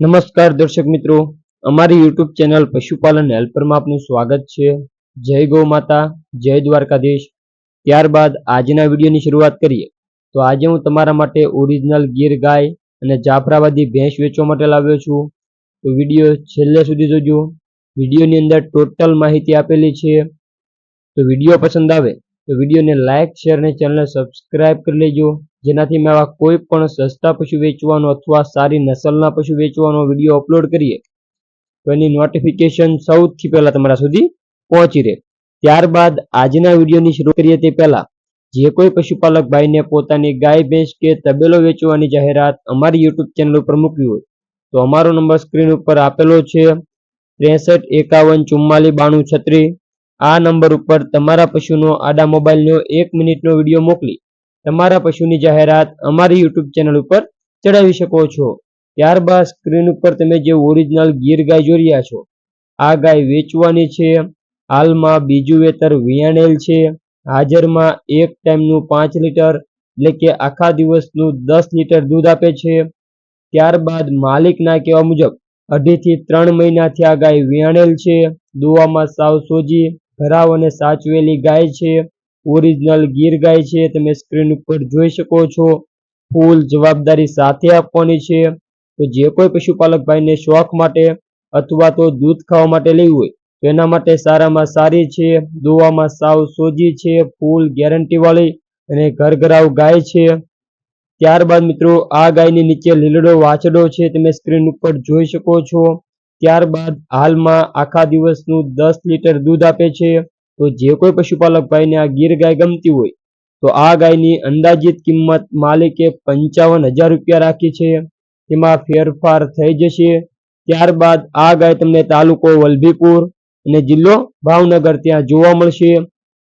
નમસ્કાર દર્શક મિત્રો. અમારી યુટ્યુબ ચેનલ પશુપાલન હેલ્પરમાં આપનું સ્વાગત છે. જય ગૌ માતા, જય દ્વારકાધીશ. ત્યારબાદ આજના વિડીયોની શરૂઆત કરીએ. તો આજે હું તમારા માટે ઓરિજિનલ ગીર ગાય અને જાફરાબાદી ભેંસ વેચવા માટે લાવ્યો છું. તો વીડિયો છેલ્લે સુધી જોજો. વિડીયોની અંદર ટોટલ માહિતી આપેલી છે. તો વીડિયો પસંદ આવે તો વિડીયોને લાઇક શેર અને ચેનલને સબસ્ક્રાઇબ કરી લેજો. જેનાથી મેં આવા કોઈ પણ સસ્તા પશુ વેચવાનો અથવા સારી નસલના પશુ વેચવાનો વીડિયો અપલોડ કરીએ, તો એની નોટિફિકેશન સૌથી પહેલા તમારા સુધી પહોંચી રહે. ત્યારબાદ આજના વિડીયોની શરૂ કરીએ તે પહેલા, જે કોઈ પશુપાલક ભાઈને પોતાની ગાય, ભેંસ કે તબેલો વેચવાની જાહેરાત અમારી યુટ્યુબ ચેનલ ઉપર મૂકવી હોય, તો અમારો નંબર સ્ક્રીન ઉપર આપેલો છે ત્રેસઠ એકાવન ચુમ્માલીસ બાણું છત્રીસ. આ નંબર ઉપર તમારા પશુનો આડા મોબાઈલનો એક મિનિટનો વીડિયો મોકલી તમારા પશુની જાહેરાત અમારી યુટ્યુબ ચેનલ ઉપર ચડાવી શકો છો. ત્યારબાદ સ્ક્રીન ઉપર તમે જે ઓરિજિનલ ગીર ગાય જોઈ રહ્યા છો, આ ગાય વેચવાની છે. હાલમાં બીજું વેતર વિયાણેલ છે. હાજરમાં એક ટાઈમનું પાંચ લીટર એટલે કે આખા દિવસનું દસ લીટર દૂધ આપે છે. ત્યારબાદ માલિકના કહેવા મુજબ, અઢીથી ત્રણ મહિનાથી આ ગાય વિયાણેલ છે. દુવામાં સાવ સોજી, ભરાવ અને સાચવેલી ગાય છે. ઓરિજિનલ ગીર ગાય છે, તમે સ્ક્રીન ઉપર જોઈ શકો છો. ફૂલ જવાબદારી સાથે આપવાની છે. તો જે કોઈ પશુપાલક ભાઈને શોખ માટે અથવા તો દૂધ ખાવા માટે લેવું હોય, તો એના માટે સારામાં સારી છે, દોવામાં સાવ સોજી છે ફૂલ ગેરંટી વાળી અને ઘરઘરાવ ગાય છે. ત્યારબાદ મિત્રો, આ ગાયની નીચે લીલડો વાછડો છે, તમે સ્ક્રીન ઉપર જોઈ શકો છો. ત્યારબાદ હાલમાં આખા દિવસનું દસ લીટર દૂધ આપે છે. તો જે કોઈ પશુપાલક ભાઈને આ ગીર ગાય ગમતી હોય, તો આ ગાયની અંદાજિત કિંમત માલિકે પંચાવન હજાર રૂપિયા રાખી છે. તેમાં ફેરફાર થઈ જશે. ત્યારબાદ આ ગાય તમને તાલુકો વલભીપુર અને જિલ્લો ભાવનગર ત્યાં જોવા મળશે.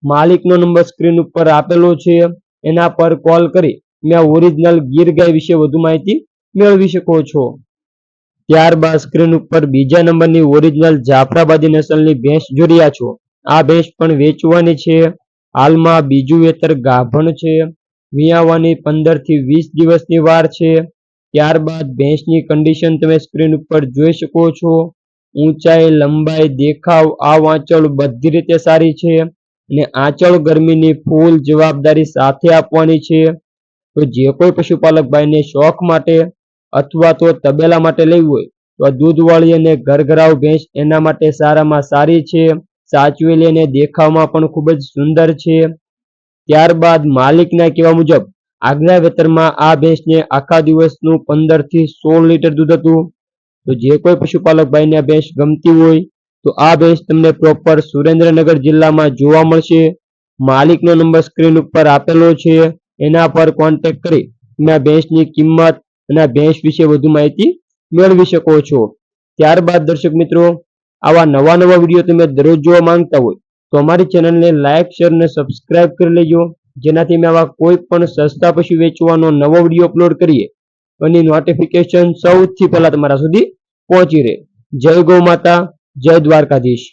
માલિકનો નંબર સ્ક્રીન ઉપર આપેલો છે. એના પર કોલ કરી આ ઓરિજિનલ ગીર ગાય વિશે વધુ માહિતી મેળવી શકો છો. ત્યારબાદ સ્ક્રીન ઉપર બીજા નંબરની ઓરિજિનલ જાફરાબાદી નસલની ભેંસ જોડ્યા છો. આ ભેંસ પણ વેચવાની છે. હાલમાં બીજું વેતર ગાભણ છે. વિયાવાની પંદરથી વીસ દિવસની વાર છે. ત્યારબાદ ભેંસની કન્ડિશન તમે સ્ક્રીન ઉપર જોઈ શકો છો. ઊંચાઈ, લંબાઈ, દેખાવ, આ વાંચળ બધી રીતે સારી છે અને આંચળ ગરમીની ફૂલ જવાબદારી સાથે આપવાની છે. તો જે કોઈ પશુપાલક ભાઈને શોખ માટે અથવા તો તબેલા માટે લેવું હોય તો દૂધવાળી અને ઘરઘરાવ ભેંસ એના માટે સારામાં સારી છે. સાચવેલી અને દેખાવમાં પણ ખૂબ જ સુંદર છે. ત્યારબાદ માલિકના કહેવા મુજબ આગલા વેતરમાં આ ભેંસને આખા દિવસનું પંદરથી સોળ લીટર દૂધ હતું. તો જે કોઈ પશુપાલક ભાઈને ભેંસ ગમતી હોય, તો આ ભેંસ તમને પ્રોપર સુરેન્દ્રનગર જિલ્લામાં જોવા મળશે. માલિકનો નંબર સ્ક્રીન ઉપર આપેલો છે. એના પર કોન્ટેક્ટ કરી તમે આ ભેંસની કિંમત અને આ ભેંસ વિશે વધુ માહિતી મેળવી શકો છો. ત્યારબાદ દર્શક મિત્રો આવા નવા નવા વીડિયો તમે દરરોજ જોવા માંગતા હોય, તો અમારી ચેનલને લાઇક શેર અને સબસ્ક્રાઇબ કરી લેજો. જેનાથી મેં આવા કોઈ પણ સસ્તા પશુ વેચવાનો નવો વીડિયો અપલોડ કરીએ અને નોટિફિકેશન સૌથી પહેલા તમારા સુધી પહોંચી રહે. જય ગૌ માતા, જય દ્વારકાધીશ.